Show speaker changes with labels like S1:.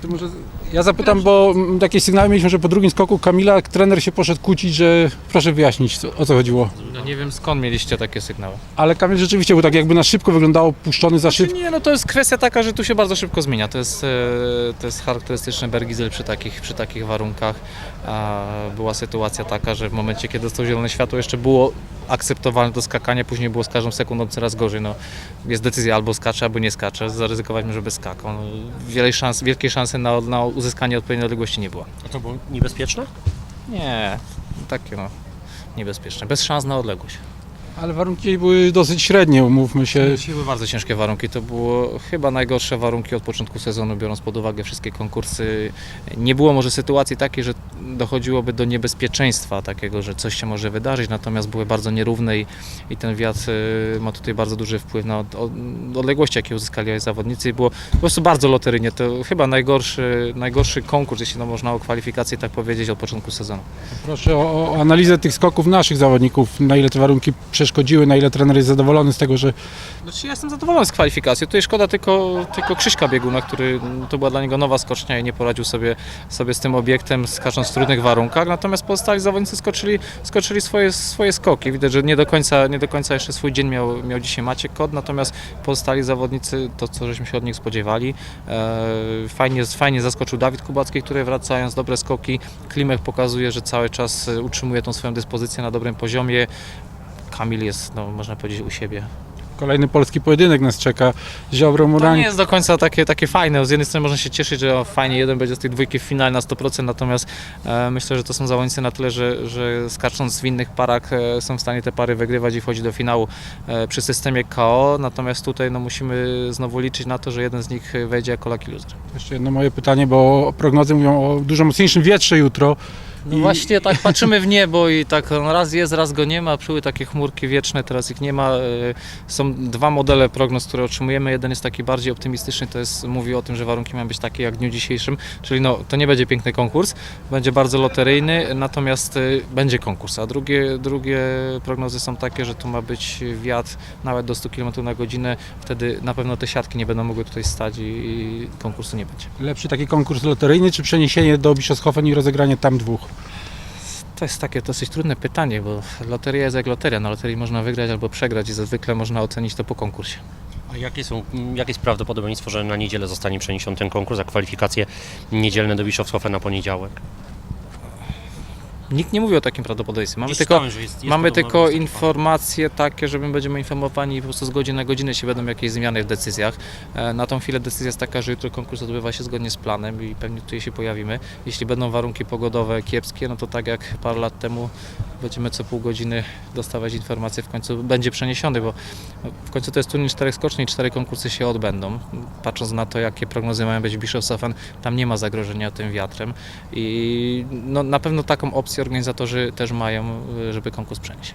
S1: To może ja zapytam, bo mm, takie sygnały mieliśmy, że po drugim skoku Kamila trener się poszedł kłócić, że proszę wyjaśnić co- o co chodziło.
S2: No nie wiem skąd mieliście takie sygnały.
S1: Ale Kamil rzeczywiście był tak jakby na szybko wyglądało, puszczony za szybko.
S2: Nie, no to jest kwestia taka, że tu się bardzo szybko zmienia. To jest, e, to jest charakterystyczny Bergizel przy takich, przy takich warunkach. A była sytuacja taka, że w momencie, kiedy dostał zielone światło, jeszcze było akceptowalne do skakania, później było z każdą sekundą coraz gorzej. No, jest decyzja albo skacze, albo nie skacze. Zaryzykowaliśmy, żeby skakał. No, wiele szans, wielkiej szansy na, na uzyskanie odpowiedniej odległości nie było.
S3: A to było niebezpieczne?
S2: Nie, takie no, niebezpieczne. Bez szans na odległość.
S1: Ale warunki były dosyć średnie, umówmy się.
S2: Dzisiaj były bardzo ciężkie warunki. To było chyba najgorsze warunki od początku sezonu, biorąc pod uwagę wszystkie konkursy. Nie było może sytuacji takiej, że dochodziłoby do niebezpieczeństwa takiego, że coś się może wydarzyć, natomiast były bardzo nierówne i, i ten wiatr y, ma tutaj bardzo duży wpływ na od, od, odległości, jakie uzyskali zawodnicy. I było po prostu bardzo loteryjnie. To chyba najgorszy, najgorszy konkurs, jeśli no można o kwalifikację tak powiedzieć, od początku sezonu.
S1: Proszę o, o analizę tych skoków naszych zawodników, na ile te warunki przeszkodziły, na ile trener jest zadowolony z tego, że
S2: Znaczy ja jestem zadowolony z kwalifikacji. Tutaj szkoda tylko, tylko Krzyśka Bieguna, który mm, to była dla niego nowa skocznia i nie poradził sobie, sobie z tym obiektem, skacząc w trudnych warunkach. Natomiast pozostali zawodnicy skoczyli, skoczyli swoje, swoje skoki. Widać, że nie do końca, nie do końca jeszcze swój dzień miał, miał dzisiaj Maciek Kot, natomiast pozostali zawodnicy, to co żeśmy się od nich spodziewali. E, fajnie, fajnie zaskoczył Dawid Kubacki, który wracając, dobre skoki. Klimek pokazuje, że cały czas e, utrzymuje tą swoją dyspozycję na dobrym poziomie. Kamil jest, no, można powiedzieć, u siebie.
S1: kolejny polski pojedynek nas czeka. Ziobro
S2: To nie jest do końca takie, takie fajne. Z jednej strony można się cieszyć, że o, fajnie jeden będzie z tej dwójki w finale na 100%, natomiast e, myślę, że to są zawodnicy na tyle, że, że skacząc w innych parach e, są w stanie te pary wygrywać i wchodzić do finału e, przy systemie KO. Natomiast tutaj no, musimy znowu liczyć na to, że jeden z nich wejdzie jako lucky loser.
S1: Jeszcze jedno moje pytanie, bo prognozy mówią o dużo mocniejszym wietrze jutro.
S2: No
S1: I-
S2: właśnie tak patrzymy w niebo i tak no, raz jest, raz go nie ma. Przyły takie chmurki wieczne, teraz ich nie ma. E, Są dwa modele prognoz, które otrzymujemy. Jeden jest taki bardziej optymistyczny, to jest mówi o tym, że warunki mają być takie jak w dniu dzisiejszym, czyli no, to nie będzie piękny konkurs, będzie bardzo loteryjny, natomiast e, będzie konkurs. A drugie, drugie prognozy są takie, że tu ma być wiatr nawet do 100 km na godzinę, wtedy na pewno te siatki nie będą mogły tutaj stać i, i konkursu nie będzie.
S1: Lepszy taki konkurs loteryjny, czy przeniesienie do Bischofshofen i rozegranie tam dwóch?
S2: To jest takie dosyć trudne pytanie, bo loteria jest jak loteria. Na loterii można wygrać albo przegrać i zwykle można ocenić to po konkursie.
S3: A jakie, są, jakie jest prawdopodobieństwo, że na niedzielę zostanie przeniesiony ten konkurs, a kwalifikacje niedzielne do Bischofshofen na poniedziałek?
S2: Nikt nie mówi o takim prawdopodobieństwie. Mamy
S3: Gdzieś
S2: tylko,
S3: czytałem, że jest- jest
S2: mamy tylko informacje takie, że my będziemy informowani po prostu z godziny na godzinę, jeśli będą jakieś zmiany w decyzjach. E, Na tą chwilę decyzja jest taka, że jutro konkurs odbywa się zgodnie z planem i pewnie tutaj się pojawimy. Jeśli będą warunki pogodowe kiepskie, no to tak jak parę lat temu będziemy co pół godziny dostawać informacje, w końcu będzie przeniesiony, bo w końcu to jest turniej czterech skoczni i cztery konkursy się odbędą. Patrząc na to, jakie prognozy mają być w Bischofshofen, tam nie ma zagrożenia tym wiatrem i no, na pewno taką opcję organizatorzy też mają, żeby konkurs przenieść.